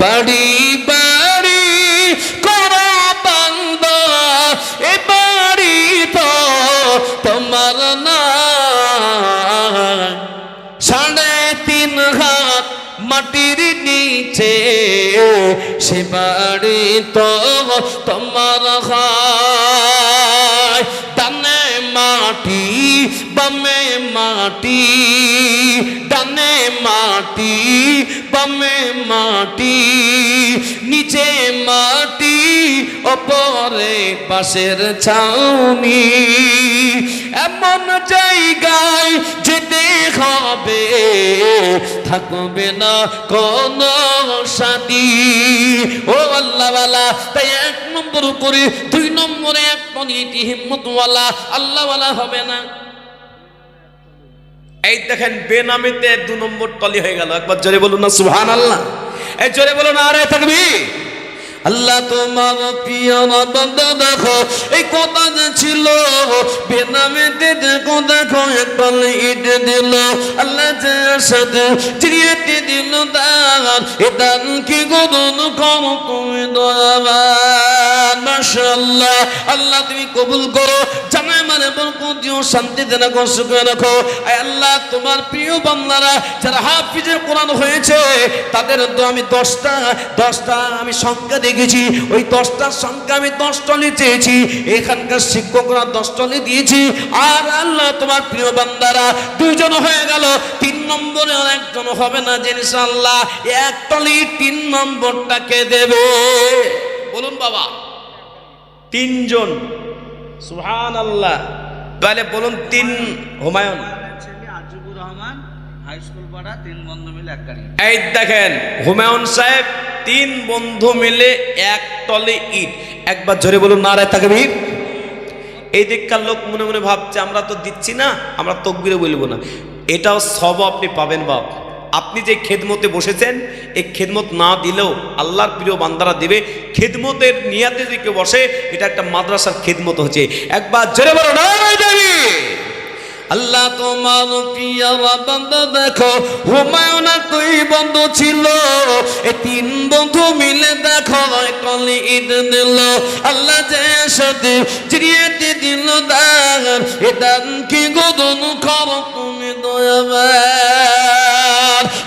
বাড়ি বাড়ি করা বান্দা, এ বাড়ি তো তোমার না। সাড়ে তিন হাত মাটির নিচে, সে বাড়ি তো তোমার মাটি, বামে মাটি ওপরে পাশের ছাউনি। এমন জায়গায় যেতে হবে, থাকবে না কোন সাথী। ও আল্লাহওয়ালা, তাই এক নম্বর করে দুই নম্বরে এক পনিটি হিম্মতওয়ালা, আল্লাহওয়ালা হবে না। এই দেখেন, বেনামিতে দু নম্বর টলি হয়ে গেল। একবার জোরে বলুন না সুহান আল্লাহ এই জোরে বলুন, আরে থাকবি আল্লাহ তোমার প্রিয় বান্দা দেখো, এই কথা যে ছিল বেনামে দেখো দেখো, একবার ইট দিল। আল্লাহ যে সাথে চিড়িয়াতে দিল দান এ কি গরুন কম তুমি দয়াবান। মাশাআল্লাহ, আল্লাহ তুমি কবুল করো। মানে বরকত দিও শান্তিতে রাখো সুখে রাখো। আল্লাহ, তোমার প্রিয় বান্দারা যারা হাফিজের কোরআন হয়েছে, তাদের তো আমি দশটা দশটা আমি সংখ্যা দেখেছি। ওই দশটার সংখ্যা আমি দশটলি চেয়েছি। এখানকার শিক্ষকরা দশটলি দিয়েছি। আর আল্লাহ, তোমার প্রিয় বান্দারা, দুইজন হয়ে গেল। তিন নম্বরে আর একজন হবে না যে আল্লাহ এক টলি তিন নম্বরটাকে দেবে? বলুন বাবা। তিনজন। সুহান আল্লাহ তাহলে বলুন তিন হুমায়ুন। আজিবুর রহমান হাই স্কুল পাড়া তিন বন্ধু মিলে এক এই দেখেন, হুমায়ুন সাহেব তিন বন্ধু মিলে এক টলে ইট। একবার জোরে বলুন না রায় তাকবীর। এই দিককার লোক মনে মনে ভাবছে, আমরা তো দিচ্ছি না, আমরা তকবিরে বলব না। এটাও সব আপনি পাবেন বাপ। আপনি যে খেদমতে বসেছেন এই খেদমত না দিলেও আল্লাহর প্রিয় বান্দারা দেবে। খেদমতের নিয়াতে যে কেউ বসে, এটা একটা মাদ্রাসার খেদমত হচ্ছে। একবার জোরে বলো, না আল্লাহ তোমার বান্দা দেখো, হুমায়ুন দুই বন্ধু ছিল। এই তিন বন্ধু মিলে দেখো কলি ঈদ দিল। আল্লাহ যে দিল দান। এ দান কি গোদন করো তুমি দয়াবার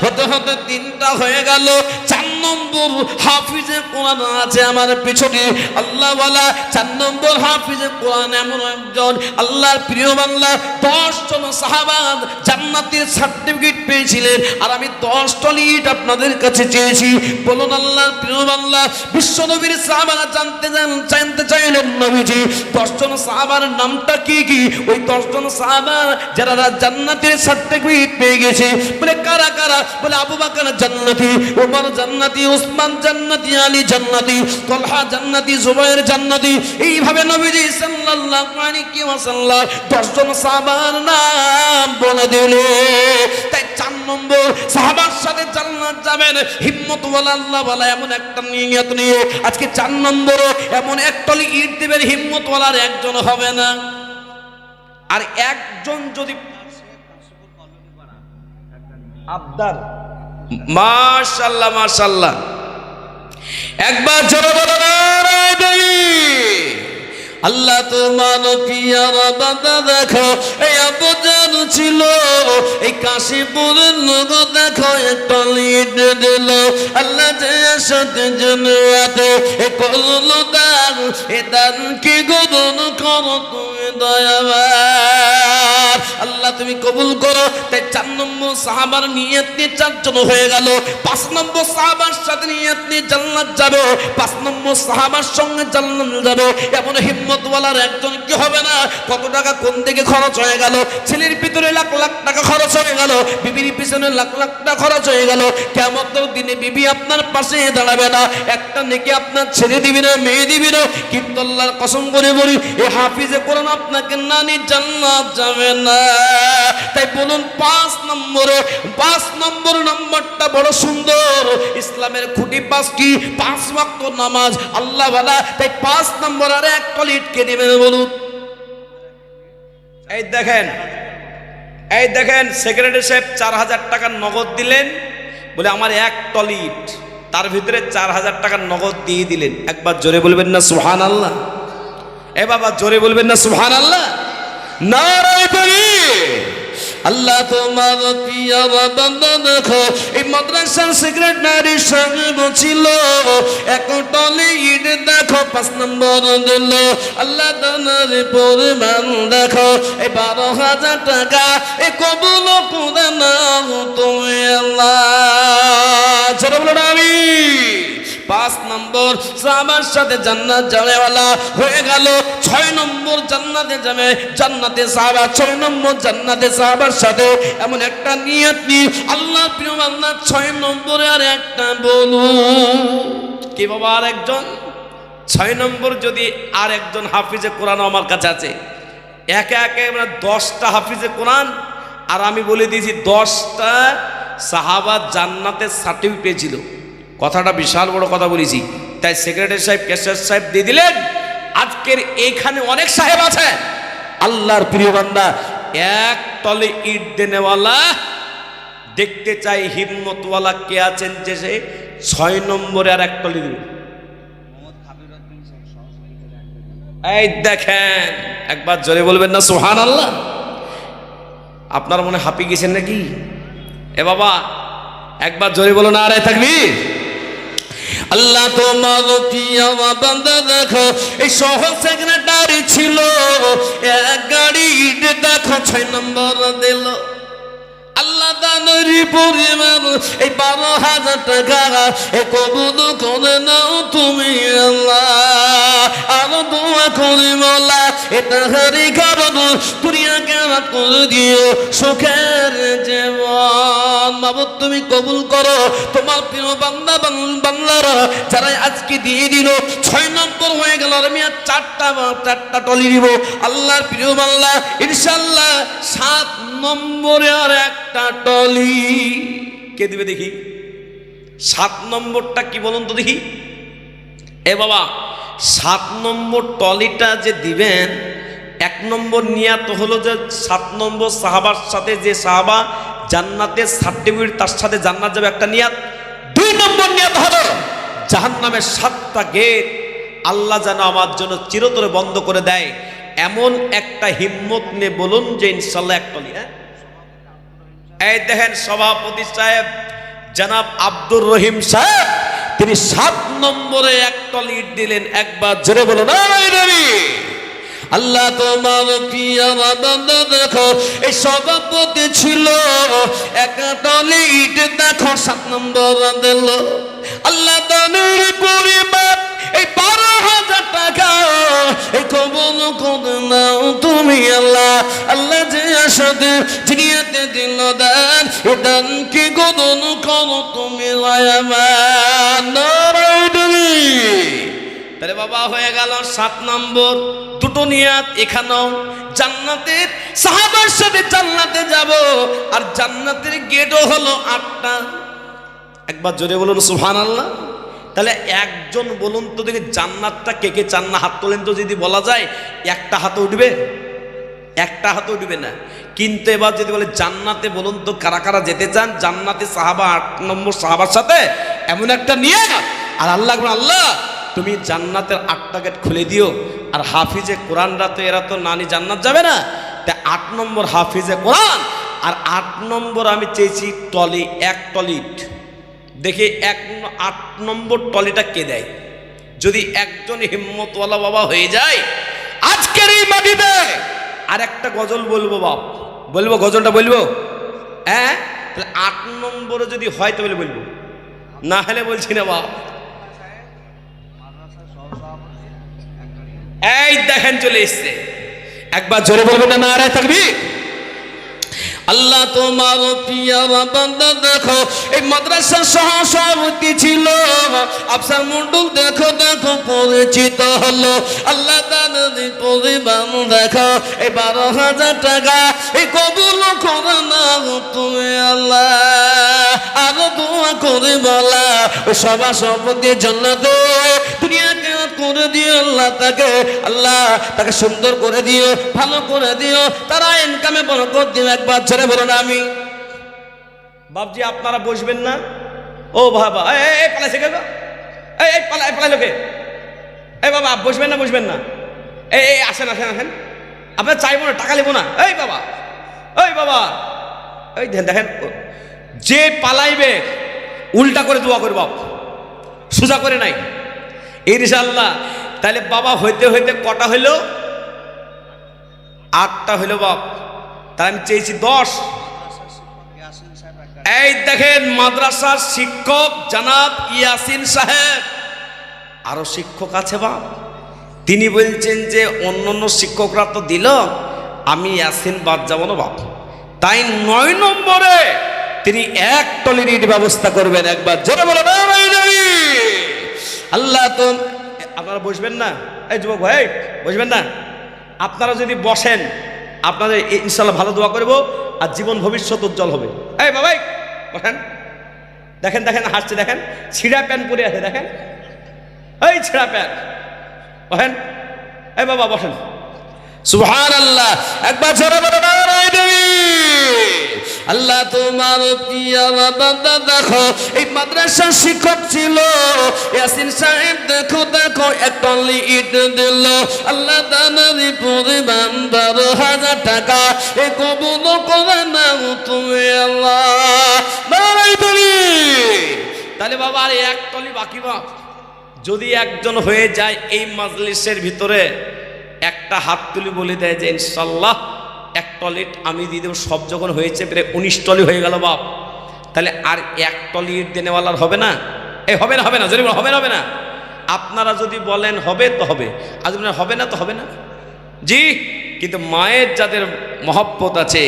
হতে হতে তিনটা হয়ে গেল। চার নম্বর হাফিজে কোরআন আছে আমার পিছনে। আল্লাহ বলা চার নম্বর হাফিজে কোরআন এমন একজন আল্লাহর প্রিয় বাংলা। দশ জন সাহাবাদ জান্নাতের সার্টিফিকেট পেয়েছিলেন। আর আমি দশ টলিট আপনাদের কাছে চেয়েছি। বলুন, আল্লাহর প্রিয় বাংলা বিশ্ব নবীর সাহাবারা জানতে জানতে চাইলেন নবীজি। দশজন সাহাবার নামটা কি কি? ওই দশজন সাহাবার যারা জান্নাতের সার্টিফিকেট পেয়ে গেছে। বলে, কারা কারা? বলে, আবু বাকার জান্নাতি, ওমর জান্নাতি ওসমান জান্নাতি, আলী জান্নাতি, তলহা জান্নাতি, জুবাইর জান্নাতি, এইভাবে নবীজি সাল্লাল্লাহু আলাইহি ওয়াসাল্লাম দশজন সাহাবার নাম বলে দিলে। তাই চার নম্বর, সাহাবার সাথে জান্নাত যাবেন হিম্মত ওয়ালা আল্লাহ ওয়ালা এমন একটা নিয়ত নিয়ে। আজকে চার নম্বরও এমন একটলি ইট দিবেন হিম্মত ওয়ালার একজন হবে না। আর একজন যদি আবদার। মাশাল্লাহ মাশাল্লাহ একবার জোরে বলো দেবী। আল্লাহ তোমার পিয়ার বাবা দেখো, এই আবদার ছিল। এই কাশীপুরের লোক দেখো, একটা লিড দিল। আল্লাহ যে সাথে জনুয়াতে এ করল দান, এ দান কি গরুন করো তুমি দয়াবার আল্লাহ তুমি কবুল করো। তাই চার নম্বর সাহাবার নিয়ে চারজন হয়ে গেল। পাঁচ নম্বর সাহাবার সাথে নিয়ে জান্নাত যাবে। পাঁচ নম্বর সাহাবার সঙ্গে জান্নাত যাবে। এমন হিম্মতওয়ালার একজন কি হবে না? কত টাকা কোন দিকে খরচ হয়ে গেল? ছেলের ভিতরে লাখ লাখ টাকা খরচ হয়ে গেল। বিবির পিছনে লাখ লাখ টাকা খরচ হয়ে গেল। কেমন দিনে বিবি আপনার পাশে দাঁড়াবে না। একটা নেকি আপনার ছেড়ে দিবি না, মেয়ে দিবি না। কিন্তু আল্লাহর কসম করে বলি, এ হাফিজে কোরআন আপনাকে নানি জান্নাত যাবে না। তাই বলুন, পাঁচ নম্বরে, পাঁচ নম্বর নম্বরটা বড় সুন্দর। ইসলামের খুঁটি পাঁচটি, পাঁচ ওয়াক্ত নামাজ, আল্লাহ তাই পাঁচ নম্বর আর এক কলিটকে নেবে বলুন? এই দেখেন এই দেখেন সেক্রেটারি সাহেব চার হাজার টাকার নগদ দিলেন, বলে আমার এক টলিট, তার ভিতরে চার হাজার টাকার নগদ দিয়ে দিলেন। একবার জোরে বলবেন না সুহান আল্লাহ এ বাবা, জোরে বলবেন না সুহান আল্লাহ তাকবীর আল্লাহ তোমার এই মাদ্রাসার সেক্রেটারি সঙ্গে বছিল এক টলে ইট দেখো, পাঁচ নম্বর দিল। আল্লাহ দানার পরিমাণ দেখো, এই বারো হাজার টাকা এ কবুল করে নাও তুমি আল্লাহ। পাঁচ নম্বর সাহাবার সাথে জান্নাত যাবেওয়ালা হয়ে গেল। ছয় নম্বর, জান্নাতে যাবে, জান্নাতে সাহাবা। ছয় নম্বর, জান্নাতে সাহাবার সাথে এমন একটা নিয়ত নি আল্লাহ প্রিয় আল্লাহ ছয় নম্বরে আর একটা বলুন। কি বাবা আর একজন? ছয় নম্বর যদি আর একজন হাফিজে কোরআন আমার কাছে আছে। একে একে আমরা দশটা হাফিজে কোরআন, আর আমি বলে দিয়েছি দশটা সাহাবা জান্নাতের সার্টিফিকেট পেয়েছিল কথাটা বিশাল বড় কথা বলেছি। তাই সেক্রেটারি সাহেব ক্যাশিয়ার সাহেব দিয়ে দিলেন, আজকের এইখানে অনেক সাহেব আছে। আল্লাহর প্রিয় বান্দা, এক তলে ইট দেনেওয়ালা, দেখতে চাই হিম্মতওয়ালা কে আছেন যে সে ছয় নম্বরে আর এক তলি সহসভাপতি এই দেখেন, একবার জোরে বলবেন না সোহান আল্লাহ আপনার মনে হাঁপি গেছেন নাকি? এ বাবা, একবার জোরে বলো না আরে থাকবি আল্লাহ তোমার বান্দা দেখো এই সহ সেক্রেটারি ছিল এক গাড়ি দেখো ছয় নম্বর দিল। তুমি কবুল করো। তোমার প্রিয় বান্দা বান- বাংলারা যারা আজকে দিয়ে দিল, ছয় নম্বর হয়ে গেল আমি আর চারটা চারটা টলি দিব আল্লাহর প্রিয় বাংলা ইনশাল্লাহ সাত নম্বরে আর একটা টলি কে দিবে দেখি? সাত নম্বরটা কি বলুন তো দেখি। এ বাবা, সাত নম্বর টলিটা যে দিবেন, এক নম্বর নিয়াত হলো যে সাত নম্বর সাহাবার সাথে যে সাহাবা জান্নাতের সার্টিফিকেট তার সাথে জান্নাত যাবে একটা নিয়াত। দুই নম্বর নিয়াত হলো জাহান নামের সাতটা গেট আল্লাহ যেন আমার জন্য চিরতরে বন্ধ করে দেয়। এমন একটা হিম্মত নিয়ে বলুন যে ইনশাল্লাহ এক টলি হ্যাঁ? এই দেখেন সভাপতি সাহেব, জনাব আব্দুর রহিম সাহেব, তিনি সাত নম্বরে একটা লিড দিলেন, একবার জোরে বলুন! আল্লাহ তোমার দেখো, এই সভাপতি ছিল দেখো, সাত নম্বর দিল, আল্লাহ পরিমাণ, এই বারো হাজার টাকা, এই কবল করে নাও তুমি, আল্লাহ আল্লাহ যে আসতে জিনিয়াতে দিল দান। এ দান কি গদন করো তুমি তাহলে বাবা হয়ে গেল সাত নম্বর। দুটো নিয়াত এখানেও। জান্নাতের সাহাবার সাথে জান্নাতে যাব। আর জান্নাতের গেটও হলো আটটা। একবার জোরে বলুন সুহান আল্লাহ তাহলে একজন বলুন তো দেখি জান্নাতটা কে কে চান না? হাত তোলেন তো যদি বলা যায়, একটা হাতে উঠবে। একটা হাতে উঠবে না। কিন্তু এবার যদি বলে, জান্নাতে বলুন তো কারা কারা যেতে চান? জান্নাতে সাহাবা, আট নম্বর সাহাবার সাথে এমন একটা নিয়ে আর আল্লাহ আল্লাহ, তুমি জান্নাতের আটটা গেট খুলে দিও। আর হাফিজে কোরআনরা তো এরা তো নানি জান্নাত যাবে না। তা আট নম্বর হাফিজে কোরআন। আর আট নম্বর আমি চেয়েছি টলি, এক টলিট দেখি এক, আট নম্বর টলিটা কে দেয়? যদি একজন হিম্মতওয়ালা বাবা হয়ে যায়, আজকের এই মাটিতে আর একটা গজল বলব বাপ। বলব, গজলটা বলব? হ্যাঁ? তাহলে আট নম্বরে যদি হয় তাহলে বলব। না হলে বলছি না বাপ। এই দেখেন চলে এসছে। একবার জোরে বলব না, নারায় থাকবি? আল্লাহ তোমার দেখো, এই মাদ্রাসার সহ সভাপতি ছিল? আফসার মন্ডল দেখো দেখো, পরিচিত হলো। আল্লাহ পরিবার দেখো, এই বারো হাজার টাকা, এই কবুল করে না তুমি আল্লাহ। আরও দোয়া করে বলা সভা সভাপতির জন্য তো দুনিয়াকে করে দিও আল্লাহ তাকে। আল্লাহ তাকে সুন্দর করে দিও, ভালো করে দিও। তারা ইনকামে বড় করে দিও একবার ছেড়ে না আমি। বাপজি আপনারা বসবেন না। ও বাবা এই, পালাইছে কে গো? এই এই পালা এই পালাইলো কে এই বাবা বসবেন না বসবেন না। এই এই আসেন আসেন আসেন। আপনার চাইব না টাকা নেব না। এই বাবা এই বাবা। এই দেখেন যে পালাইবে উল্টা করে দোয়া করে বাপ। সোজা করে নাই। এই ইনশাল্লাহ তাহলে বাবা হইতে হইতে কটা হইল? আটটা হইল বাপ। তাহলে আমি চেয়েছি দশ। এই দেখেন মাদ্রাসার শিক্ষক জানাব ইয়াসিন সাহেব। আরও শিক্ষক আছে বাপ। তিনি বলছেন যে অন্য অন্য শিক্ষকরা তো দিল, আমি ইয়াসিন বাদ যাব না বাপ। তাই নয় নম্বরে তিনি এক টলির ব্যবস্থা করবেন একবার। জোরে বলো। আল্লাহ তো আপনারা বসবেন না? এই যুবক ভাই, বসবেন না? আপনারা যদি বসেন আপনাদের ইনশাল্লাহ ভালো দোয়া করব আর জীবন ভবিষ্যৎ উজ্জ্বল হবে। এই বাবাই বসেন দেখেন দেখেন, হাসছে, দেখেন। ছিঁড়া প্যান্ট পরে আছে, দেখেন। এই ছিঁড়া প্যান্ট বলেন এই বাবা, বসেন। সুহান আল্লাহ একবার ছেড়ে বলো আল্লাহ তোমার বান্দা? দেখো, এই মাদ্রাসা শিক্ষক ছিল। ইয়াসিন সাহেব, দেখো দেখো, একটা ইট দিল। আল্লাহ দানারি পরিমাণ বারো হাজার টাকা। এ কবুল করে নাও তুমি আল্লাহ। নারায়ে দেবী তাহলে বাবা, আর এক টলি বাকি বাপ যদি একজন হয়ে যায় এই মাজলিসের ভিতরে, একটা হাত তুলি বলে দেয় যে, ইনশাল্লাহ এক টলিট আমি দিয়ে দেবো, সব যখন হয়েছে, প্রায় উনিশ টলি হয়ে গেল বাপ। তাহলে আর এক টলি ইট দেনেওয়ালার হবে না? এই হবে না হবে না যদি হবে না হবে না। আপনারা যদি বলেন হবে, তো হবে। আর যদি হবে না, তো হবে না। জি, কিন্তু মায়ের যাদের মহব্বত আছে,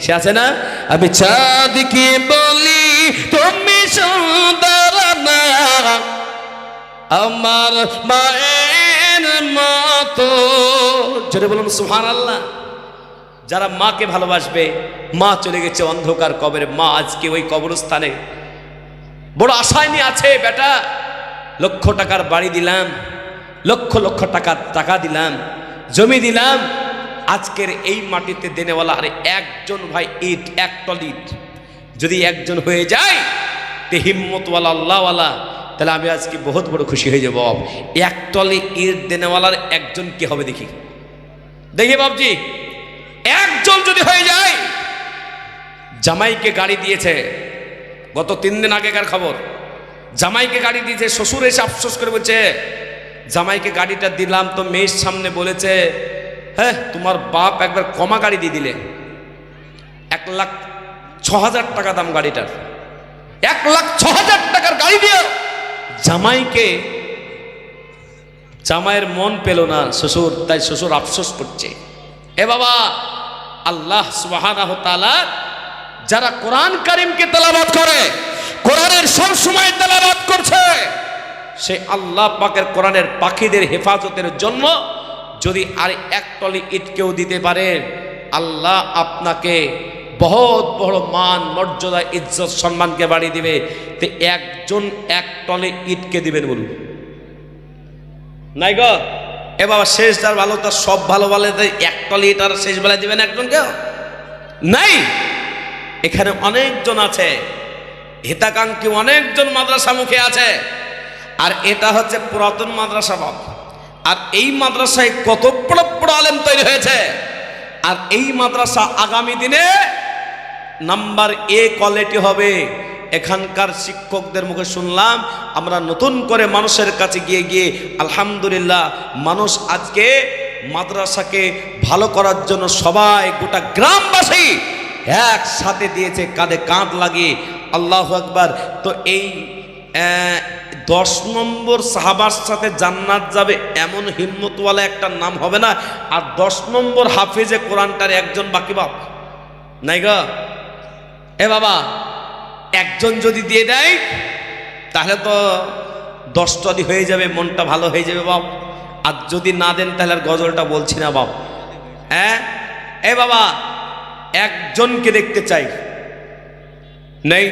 সে আছে না? আমি চাঁদকে বলি, তুমি সুন্দর না। আমার মায়ের মতো। জোরে বলুন সুহান আল্লাহ যারা মাকে ভালোবাসবে, মা চলে গেছে অন্ধকার কবরে। মা আজকে ওই কবরস্থানে। বড় আশায় নিয়ে আছে, বেটা, লক্ষ টাকার বাড়ি দিলাম, লক্ষ লক্ষ টাকা টাকা দিলাম, জমি দিলাম, আজকের এই মাটিতে দেনেওয়ালা, আরে একজন ভাই, ইট, এক টল ইট। যদি একজন হয়ে যায়, তে হিম্মতওয়ালা, আল্লাহওয়ালা, তাহলে আমি আজকে বহুত বড় খুশি হয়ে যাব। এক টলে ইট দেনেওয়ালার একজন কি হবে দেখি। দেখি বাবজি একজন যদি হয়ে যায়, জামাইকে গাড়ি দিয়েছে। গত তিন দিন আগেকার খবর। জামাইকে গাড়ি দিয়েছে, শ্বশুর এসে আফসোস করে বলছে, জামাইকে গাড়িটা দিলাম তো মেয়ের সামনে বলেছে হ্যাঁ তোমার বাপ একবার কমা গাড়ি দিয়ে দিলে। এক লাখ ছ হাজার টাকা দাম গাড়িটার। এক লাখ ছ হাজার টাকার গাড়ি দিয়ে জামাইকে, জামাইয়ের মন পেল না শ্বশুর, তাই শ্বশুর আফসোস করছে। এ বাবা আল্লাহ তাআলা যারা কোরআন কারিমকে তেলাবাদ করে, কোরআনের সব সময় তেলাবাদ করছে, সে আল্লাহ পাকের কোরআনের পাখিদের হেফাজতের জন্য যদি আর এক টলি ইট কেউ দিতে পারে, আল্লাহ আপনাকে বহুত বড় মান, মর্যাদা, ইজ্জত, সম্মানকে বাড়িয়ে দিবে। তো একজন এক টলে ইটকে দিবেন বলুন। নাই গো? এ বাবা, শেষ তার ভালো, তার সব ভালো বলে তাই এক টলি ইট আর শেষ বেলায় দিবেন একজনকে নাই! এখানে অনেকজন আছে, হিতাকাঙ্ক্ষী অনেকজন মাদ্রাসা মুখে আছে, আর এটা হচ্ছে পুরাতন মাদ্রাসা বাপ। আর এই মাদ্রাসায় কত বড় বড় আলেম তৈরি হয়েছে, আর এই মাদ্রাসা আগামী দিনে নাম্বার এ কোয়ালিটি হবে। এখানকার শিক্ষকদের মুখে শুনলাম, আমরা নতুন করে মানুষের কাছে গিয়ে গিয়ে আলহামদুলিল্লাহ মানুষ আজকে মাদ্রাসাকে ভালো করার জন্য সবাই গোটা গ্রামবাসী একসাথে দিয়েছে, কাঁধে কাঁধ লাগিয়ে। আল্লাহ আকবার। তো এই দশ নম্বর সাহাবার সাথে জান্নাত যাবে এমন হিম্মতওয়ালা একটা নাম হবে না। আর দশ নম্বর হাফিজে কোরআনটার একজন বাকি বাপ। নাই গা? এ বাবা একজন যদি দিয়ে দেয়, তাহলে তো দশটাদি হয়ে যাবে, মনটা ভালো হয়ে যাবে বাপ। আর যদি না দেন, তাহলে আর গজলটা বলছি না বাপ। হ্যাঁ? এ বাবা, একজনকে দেখতে চাই। নেই?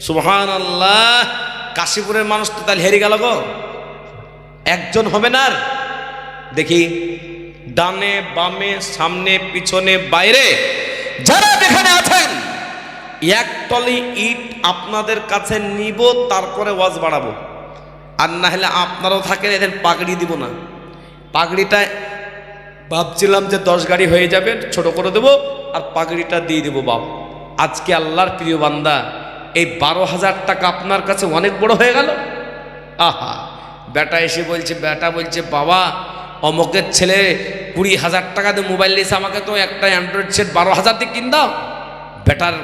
সুবহান আল্লাহ কাশীপুরের মানুষ তো তাহলে হেরে গেল গো। একজন হবে না আর? দেখি, ডানে বামে, সামনে, পিছনে, বাইরে, যারা যেখানে আছেন এক টলি ইট আপনাদের কাছে নিব, তারপরে ওয়াজ বাড়াবো। আর না হলে আপনারাও থাকেন, এদের পাগড়ি দিব না। পাগড়িটা ভাবছিলাম যে দশ গাড়ি হয়ে যাবে, ছোট করে দেবো, আর পাগড়িটা দিয়ে দেবো বাপ। আজকে আল্লাহর প্রিয় বান্দা, এই বারো হাজার টাকা আপনার কাছে অনেক বড় হয়ে গেল? আহা, বেটা এসে বলছে, বেটা বলছে, বাবা, অমকের ছেলে কুড়ি হাজার টাকা দিয়ে মোবাইল নিয়েছে আমাকে তো একটা অ্যান্ড্রয়েড সেট বারো হাজার দিয়ে কিন দাও। বেটার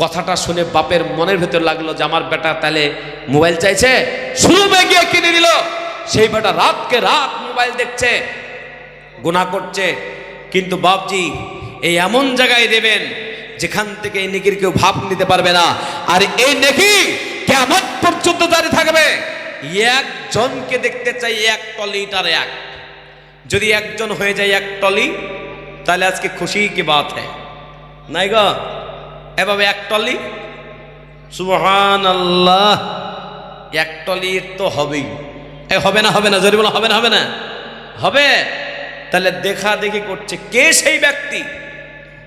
কথাটা শুনে বাপের মনের ভেতর লাগল যে আমার বেটা তাহলে মোবাইল চাইছে। শুরু গিয়ে কিনে দিল সেই বেটা রাতকে রাত মোবাইল দেখছে গুণা করছে। কিন্তু বাপজি, এই এমন জায়গায় দেবেন যেখান থেকে এই নেকির কেউ ভাব নিতে পারবে না। আর এই নেকি কেমন পর্যন্ত দাঁড়িয়ে থাকবে? একজনকে দেখতে চাই এক টলিটার এক। যদি একজন হয়ে যায় এক টলি, তাহলে আজকে খুশি কি বাত হ্যাঁ নাই গো? এভাবে এক টলি সুবহান আল্লাহ এক টলির তো হবেই। এ হবে না হবে না যদি বলো হবে না হবে না। হবে? তাহলে দেখা দেখি করছে। কে সেই ব্যক্তি?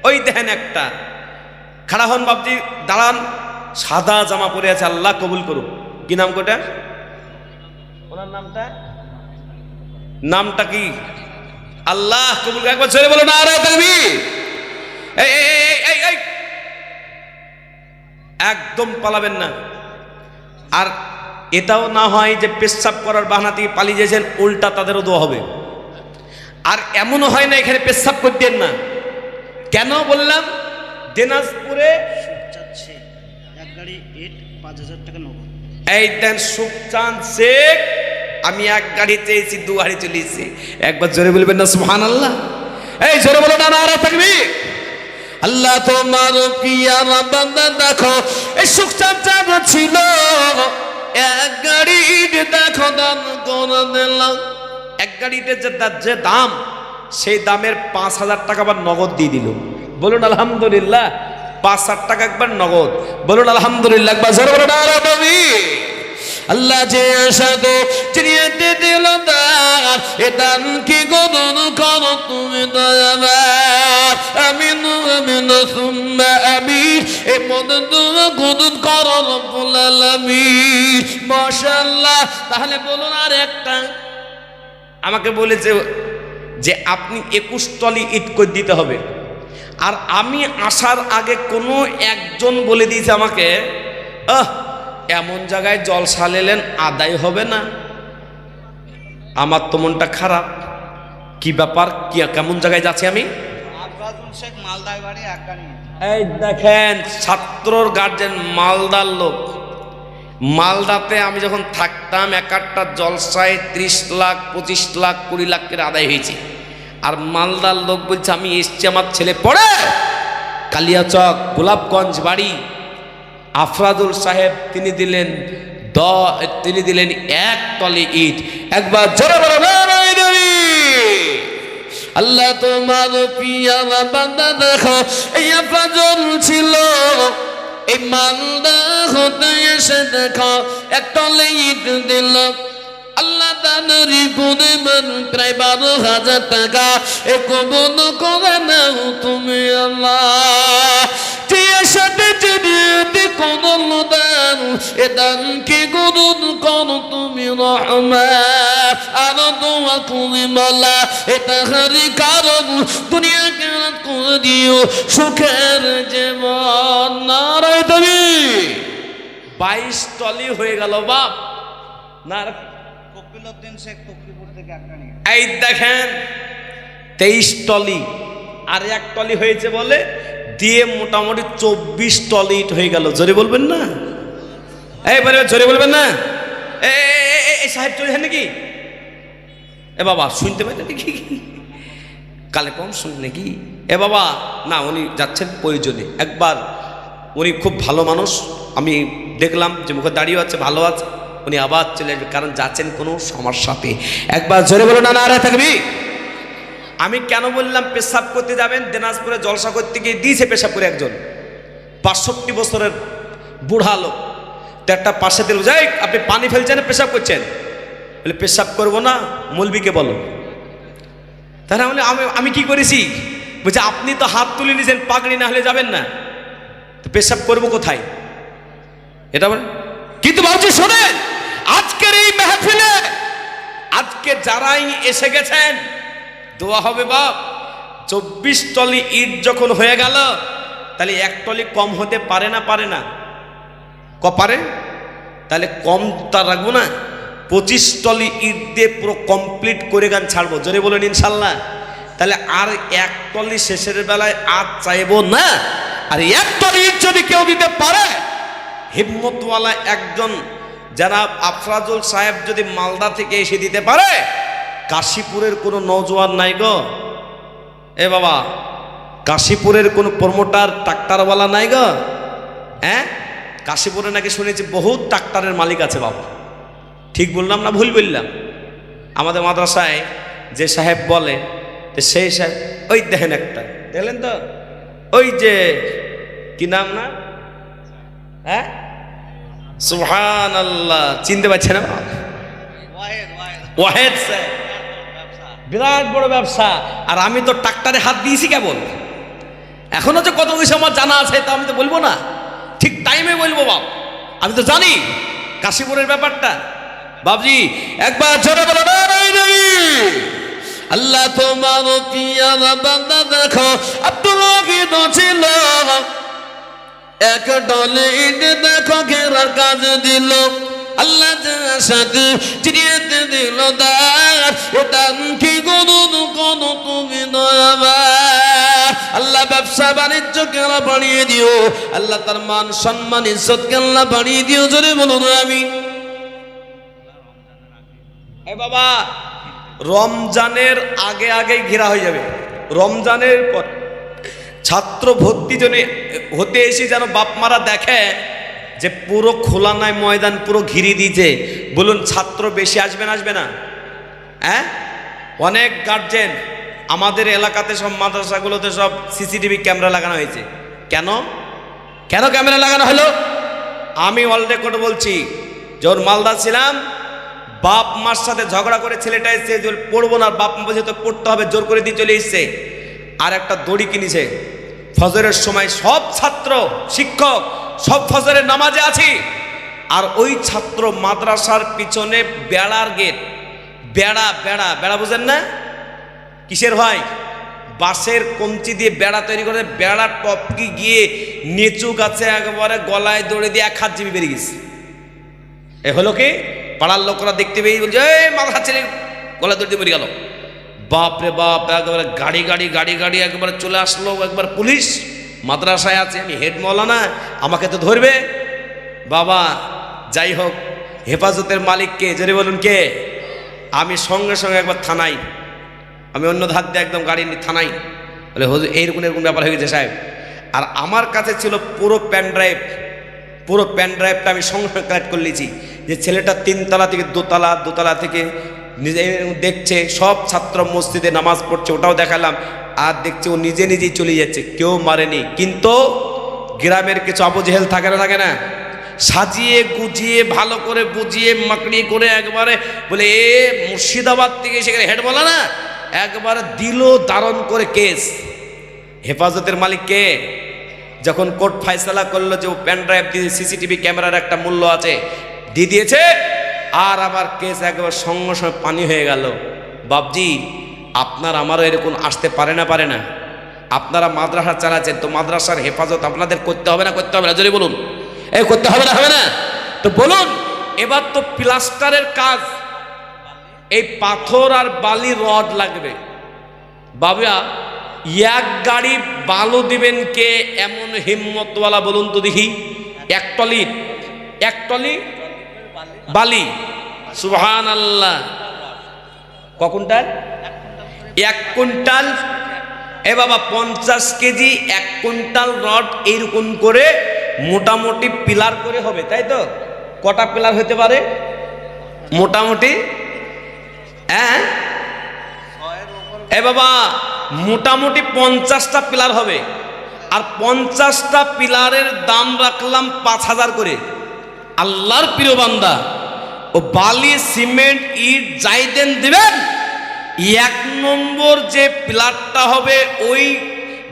ওই দেখেন একটা। খাড়া হন বাবজি দাঁড়ান। সাদা জামা পরে আছে আল্লাহ কবুল করুক। কি নাম কোটা? ওনার নামটা? নামটা কি? আল্লাহ কবুল। একবার ছেড়ে বলো না আরে এই একদম পালাবেন না। আর এটাও না হয় যে পেশাব করার বাহানা থেকে পালিয়ে গিয়েছেন উল্টা তাদেরও দোয়া হবে। আর এমনও হয় না এখানে পেশাব করতেন না। কেন বললাম? দিনাজপুরে চাচ্ছে এক গাড়ি ইট পাঁচ হাজার টাকা নগদ। এই দেন সুখচাঁদ শেখ আমি এক গাড়ি চেয়েছি দু গাড়ি চলেছি একবার জোরে বলবেন না সুহান আল্লাহ এই জোরে বলো না আর থাকবি। আল্লাহ তোমার পিয়ারা বান্দা? দেখো, এই সুখচাঁদ চাঁদ ছিল। এক গাড়ি দেখো দাম করে দিলাম। এক গাড়িতে যে দা- যে দাম, সেই দামের পাঁচ হাজার টাকা আবার নগদ দিয়ে দিল। বলুন, আলহামদুলিল্লাহ, পাঁচ হাজার টাকা একবার নগদ। বলুন, আলহামদুলিল্লাহ, একবার জোরে বলুন আর নবী আল্লাহ যে আশাদো চিনিয়ে দিল দার এ দান কি গদন কর তুমি দয়াবার? আমিন আমিন, সুম্মা, আমিন। এ মদন তুমি গদন কর রব্বুল আলামিন। তাহলে বলুন আর একটা। আমাকে বলেছে যে আপনি একুশ টলি ইট করে দিতে হবে। আর আমি আসার আগে কোনো একজন বলে দিয়েছে আমাকে, আহ এমন জায়গায় জল সালেলেন আদায় হবে না। আমার তো মনটা খারাপ। কি ব্যাপার? কি কেমন জায়গায় যাচ্ছি আমি? এই দেখেন ছাত্রর গার্জেন মালদার লোক। মালদাতে আমি যখন থাকতাম এক একটা জলসায় ত্রিশ লাখ পঁচিশ লাখ কুড়ি লাখ করে আদায় হয়েছে। আর মালদার লোক বলছে আমি এসছি আমার ছেলে পড়ে। কালিয়াচক গোলাপগঞ্জ বাড়ি আফরাদুল সাহেব তিনি দিলেন তিনি দিলেন এক তলে ইট। একবার জোরে আল্লাহ তোমার ছিল। এই মালদা হতে এসে দেখো, এক তলে ইট দিল। আল্লাহ দানারি পরিমাণ প্রায় বারো হাজার টাকা। এ কবন করে নাও তুমি আল্লাহ। সাথে কোন দান এ দান কি গুরুন কর তুমি রহমান আর দোয়া করি মালা এটা হারি কারণ দুনিয়া কেন করে দিও সুখের জীবন। নারায় তুমি বাইশ টলি হয়ে গেল বাপ। না কপিল উদ্দিন শেখ তকিপুর থেকে এই দেখেন তেইশ টলি আর এক টলি হয়েছে বলে দিয়ে মোটামুটি চব্বিশ টলি ইট হয়ে গেল। জোরে বলবেন না? এই বলে জোরে বলবেন না? এ এ, এ, এ, এ, সাহেব চলে যান নাকি? এ বাবা শুনতে পাই নাকি? কালে কম শুন নাকি? এ বাবা না উনি যাচ্ছেন প্রয়োজনে। একবার উনি খুব ভালো মানুষ। আমি দেখলাম যে মুখে দাঁড়িয়ে আছে ভালো আছে। উনি আবার চলে আসবে কারণ যাচ্ছেন কোনো সমস্যাতে। একবার জোরে বলো না না থাকবি। আমি কেন বললাম পেশাব করতে যাবেন? দিনাজপুরে জলসা করতে গিয়ে দিয়েছে পেশাব করে একজন। বাষট্টি বছরের বুড়া লোক। তো একটা পাশে দিল, যাই, আপনি পানি ফেলছেন, পেশাব করছেন? বলে, পেশাব করব না, মলবিকে বলো। তাহলে আমি আমি আমি কি করেছি? বলছে, আপনি তো হাত তুলে নিয়েছেন, পাগড়ি না হলে যাবেন না। তো পেশাব করব কোথায়? এটা বলেন কিন্তু ভাবছি শোনেন, আজকের এই মেহফিলে আজকে যারাই এসে গেছেন দোয়া হবে বাপ। চব্বিশ টলি ইট যখন হয়ে গেল, তাহলে এক টলি কম হতে পারে না পারে না? ক পারে? তাহলে কম তা রাখব না, পঁচিশ টলি ইট দিয়ে পুরো কমপ্লিট করে গান ছাড়বো। জোরে বলেন ইনশাল্লাহ। তাহলে আর এক টলি শেষের বেলায় আর চাইব না। আর এক টলি ইট যদি কেউ দিতে পারে, হিম্মতওয়ালা একজন যারা আফরাজুল সাহেব যদি মালদা থেকে এসে দিতে পারে কাশীপুরের কোনো নৌজওয়ান নাই গো। এ বাবা, কাশীপুরের কোনো প্রমোটার, ট্রাক্টারওয়ালা নাই গো? হ্যাঁ কাশীপুরে নাকি শুনেছি বহুত ট্রাক্টারের মালিক আছে বাবা। ঠিক বললাম না ভুল বললাম? আমাদের মাদ্রাসায় যে সাহেব বলে সেই সাহেব, ওই দেখেন একটা, দেখলেন তো? ওই যে, কি নাম না? হ্যাঁ সুহান আল্লাহ চিনতে পারছে না? ওয়াহেদ ওয়াহেদ। সাহেব বিরাট বড় ব্যবসা। আর আমি তো ট্রাক্টারে হাত দিয়েছি কেবল। এখনও যে কত কিছু আমার জানা আছে তা আমি তো বলব না। ঠিক টাইমে বলব বাপ। আমি তো জানি কাশীপুরের ব্যাপারটা। বাবজি একবার জোরে বলো আল্লাহ তোমার দেখো? ছিল এক ডলে ইট দেখো, ঘেরার কাজ দিল। আল্লাহ সাথে চিরিয়েতে দিল ব্যবসা বাণিজ্য কেলা বাড়িয়ে দিও। আল্লাহ তার মান, সম্মান ইজ্জত কেলা বাড়িয়ে দিও। জোরে বলুন আমি। বাবা, রমজানের আগে আগে ঘেরা হয়ে যাবে। রমজানের পর ছাত্র ভর্তি জনে হতে এসে যেন বাপ মারা দেখে যে পুরো খোলা নাই ময়দান পুরো ঘিরে দিয়েছে। বলুন, ছাত্র বেশি আসবে না আসবে না? হ্যাঁ? অনেক গার্জেন আমাদের এলাকাতে সব মাদ্রাসাগুলোতে সব সিসিটিভি ক্যামেরা লাগানো হয়েছে। কেন? কেন ক্যামেরা লাগানো হলো? আমি অল রেকর্ড বলছি, যখন মালদা ছিলাম, বাপ মার সাথে ঝগড়া করে ছেলেটা এসে যে পড়ব না, বাপ মা বলছে তো পড়তে হবে, জোর করে দিয়ে চলে এসছে। আর একটা দড়ি কিনেছে। ফজরের সময় সব ছাত্র, শিক্ষক, সব ফজরের নামাজে আছি। আর ওই ছাত্র মাদ্রাসার পিছনে বেড়ার গেট। বেড়া বেড়া বেড়া বুঝেন না? কিসের হয় বাঁশের কঞ্চি দিয়ে বেড়া তৈরি করে বেড়া টপকি গিয়ে নিচু গাছে একবারে গলায় দৌড়ে দিয়ে এক হাত জিবি বেরিয়ে গেছে। এ হলো কি? পাড়ার লোকরা দেখতে পেয়ে বলছে, এই মাথা ছেলে গলায় দৌড়ে দিয়ে মরে গেল। বাপ রে বাপ, একবারে গাড়ি গাড়ি গাড়ি গাড়ি একবারে চলে আসলো, একবার পুলিশ মাদ্রাসায় আছে। আমি হেড মৌলানা, আমাকে তো ধরবে। বাবা, যাই হোক, হেফাজতের মালিক কে জোরে বলুন কে? আমি সঙ্গে সঙ্গে একবার থানায় আমি অন্য ধার দিয়ে একদম গাড়ি নিয়ে থানায়। বলে, হুজুর, এইরকম এরকম ব্যাপার হয়ে গেছে, সাহেব। আর আমার কাছে ছিল পুরো প্যান ড্রাইভ পুরো প্যান ড্রাইভটা আমি সঙ্গে সঙ্গে কালেক্ট করে নিয়েছি। যে ছেলেটা তিনতলা থেকে দোতলা দোতলা থেকে নিজে দেখছে, সব ছাত্র মসজিদে নামাজ পড়ছে, ওটাও দেখালাম। আর দেখছে ও নিজে নিজেই চলে যাচ্ছে, কেউ মারেনি। কিন্তু গ্রামের কিছু অবজেহেল থাকে না থাকে না? সাজিয়ে গুজিয়ে, ভালো করে বুঝিয়ে, মাকড়ি করে একবারে বলে, এ মুর্শিদাবাদ থেকে সেখানে হেড বলা না? একবারে দিল দারণ করে কেস। হেফাজতের মালিক কে? যখন কোর্ট ফাইসলা করল যে ও পেন ড্রাইভ দিয়ে সিসিটিভি ক্যামেরার একটা মূল্য আছে, দিয়ে দিয়েছে, আর আবার কেস একবার সঙ্গে সঙ্গে পানি হয়ে গেল। বাবজি আপনার আমারও এরকম আসতে পারে না পারে না। আপনারা মাদ্রাসা চালাচ্ছেন, তো মাদ্রাসার হেফাজত আপনাদের করতে হবে না, করতে হবে না? যদি বলুন। এই, করতে হবে না হবে না? তো বলুন, এবার তো প্লাস্টারের কাজ এই পাথর আর বালি রড লাগবে। বাবা এক গাড়ি বালু দিবেন কে? এমন হিম্মতওয়ালা বলুন তো দেখি। এক টলি এক টলি বালি। সুবহান আল্লাহ ক কুইন্টাল? এক কুইন্টাল। এ বাবা, পঞ্চাশ কেজি এক কুইন্টাল রড এইরকম করে মোটামুটি পিলার করে হবে, তাই তো? কটা পিলার হতে পারে? মোটামুটি হ্যাঁ? এ বাবা, মোটামুটি পঞ্চাশটা পিলার হবে। আর পঞ্চাশটা পিলারের দাম রাখলাম পাঁচ হাজার করে। আল্লাহর প্রিয় বান্দা, ও বালি, সিমেন্ট, ইট যাই দেন দিবেন? এক নম্বর যে পিলারটা হবে, ওই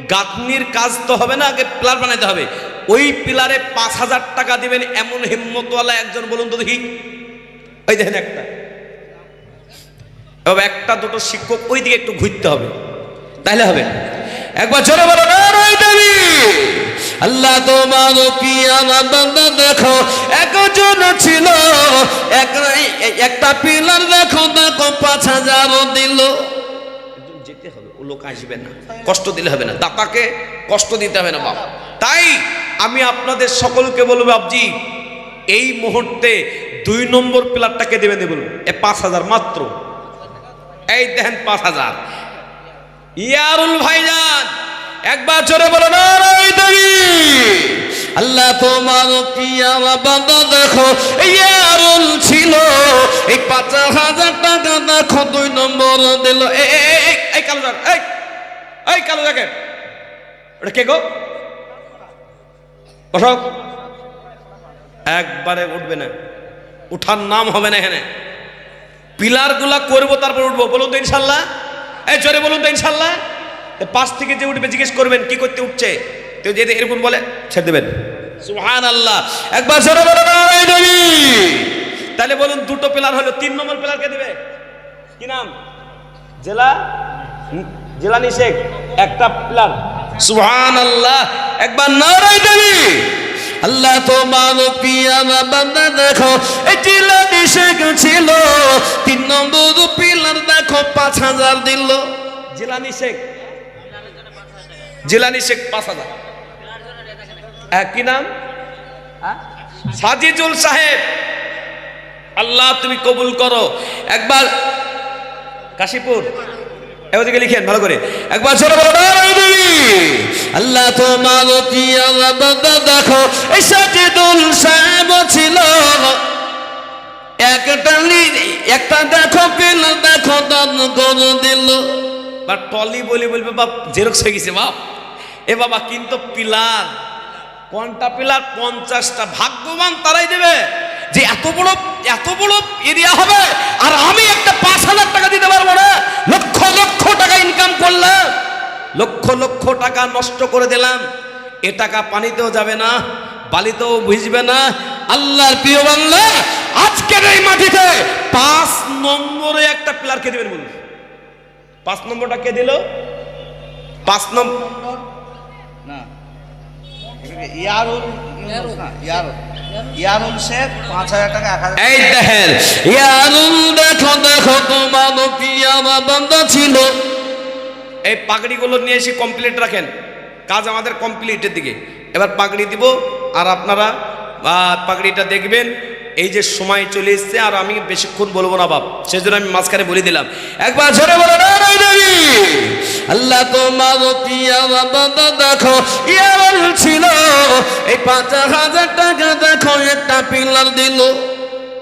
গাঁথনির কাজ তো হবে না, আগে পিলার বানাইতে হবে। ওই পিলারে পাঁচ হাজার টাকা দিবেন এমন হিম্মতওয়ালা একজন, বলুন তো দেখি। ওই দেখেন একটা। এবার একটা দুটো শিক্ষক ওই দিকে একটু ঘুরতে হবে। তাহলে হবে। একবার জোরে বলো দেবী, আল্লাহ তোমার পিয়ানা বান্দা দেখো? একজন ছিল, এক একটা পিলার দেখো দেখো, পাঁচ হাজার দিল। যেতে হবে, ও লোক আসবে না। কষ্ট দিলে হবে না। দাতাকে কষ্ট দিতে হবে না বাবা তাই আমি আপনাদের সকলকে বলব বাবজি এই মুহূর্তে দুই নম্বর পিলারটাকে দেবেন বলুন এ পাঁচ হাজার মাত্র। এই দেখেন পাঁচ হাজার। ইয়ারুল ভাইজান, একবার জোরে বলো দেবী। আল্লাহ তোমার পিয়ানা বান্দা, দেখো, ইয়ারুল ছিল। এই পাঁচ হাজার টাকা দেখো, দুই নম্বর দিল। এই কালো জ্যাকেট এই এই কালো জ্যাকেট ওটা কে গো? একবারে উঠবে না। উঠার নাম হবে না এখানে। পিলারগুলা করব, তারপর উঠবো। বলুন তো ইনশাল্লাহ। এই জোরে বলুন তো ইনশাল্লাহ। পাশ থেকে যে উঠবে, জিজ্ঞেস করবেন, কি করতে উঠছে? তো যদি এরকম বলে, ছেড়ে দেবেন। সুহান আল্লাহ একবার দেবী তাহলে বলুন, দুটো পিলার হলো, তিন নম্বর পিলার কে দেবে? কি নাম? জেলা? জেলা নিষেক। একটা পিলার। সুহান আল্লাহ একবার নারাই দেবী আল্লাহ তোমার পিয়ানা বান্দা দেখো এই জিলানি শেখ ছিল তিন নম্বর পিলার দেখো পাঁচ হাজার দিল। জেলানি শেখ। জেলানি শেখ পাঁচ হাজার। হ্যাঁ, কি নাম? সাজিজুল সাহেব। আল্লাহ তুমি কবুল করো। একবার কাশীপুর। এদিকে লিখেন, ভালো করে। একবার ছোট দেবী আল্লাহ তোমার পিয়ানা দেখো, এই সাজিদুল সাহেব ছিল। একটা একটা দেখো পিলার দেখো দান করে দিল। বা টলি বলি বলবে, বাপ, জেরক্স হয়ে গেছে, বাপ। এ বাবা, কিন্তু পিলার, কোনটা পিলার? পঞ্চাশটা। ভাগ্যবান তারাই দেবে। যে এত বড় এত বড় এরিয়া হবে, আর আমি একটা পাঁচ হাজার টাকা দিতে পারব না। লক্ষ লক্ষ টাকা ইনকাম করলাম লক্ষ লক্ষ টাকা নষ্ট করে দিলাম। এ টাকা পানিতেও যাবে না, বালিতেও ভিজবে না। আল্লাহর প্রিয় বাংলা আজকের এই মাটিতে পাঁচ নম্বরে একটা পিলার কে দেবেন বলুন? পাঁচ নম্বরটা কে দিল? পাঁচ নম্বর না। ইয়ারুল ইয়ারুল। ইয়ারুল শেখ পাঁচ হাজার টাকা এক হাজার এই দেখেন ইয়ারুল দেখো দেখো তোমার পিয়ামা বান্দা ছিল? এই পাগড়িগুলো নিয়ে এসে কমপ্লিট রাখেন। কাজ আমাদের কমপ্লিটের দিকে। এবার পাগড়ি দিব আর আপনারা পাগড়িটা দেখবেন এই যে সময় চলে এসছে আর আমি বেশিক্ষণ বলব না বাপ সেজন্য আমি মাঝখানে বলে দিলাম। একবার ঝরে বলো আল্লাহ তোমার বান্দা দেখো ইয়ারুল ছিল এই পাঁচ হাজার টাকা দেখো একটা পিলার দিল।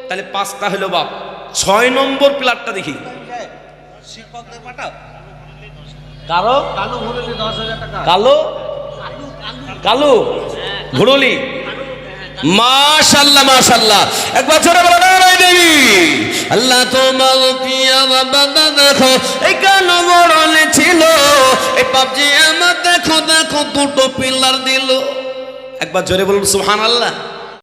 তাহলে পাঁচটা হলো বাপ ছয় নম্বর প্লাটটা দেখি। কালু টাকা। কালো? কালো ঘুরলি মাশাল্লাহ মাশাল্লাহ। একবার জোরে বলো নারায়ণ দেবী। আল্লাহ তোমার পিয়ামা দাদা দেখো, এই কালো বড়লে ছিল? এই পাবজি আমার দেখো দেখো, দুটো পিলার দিল। একবার জোরে বলুন সুহান আল্লাহ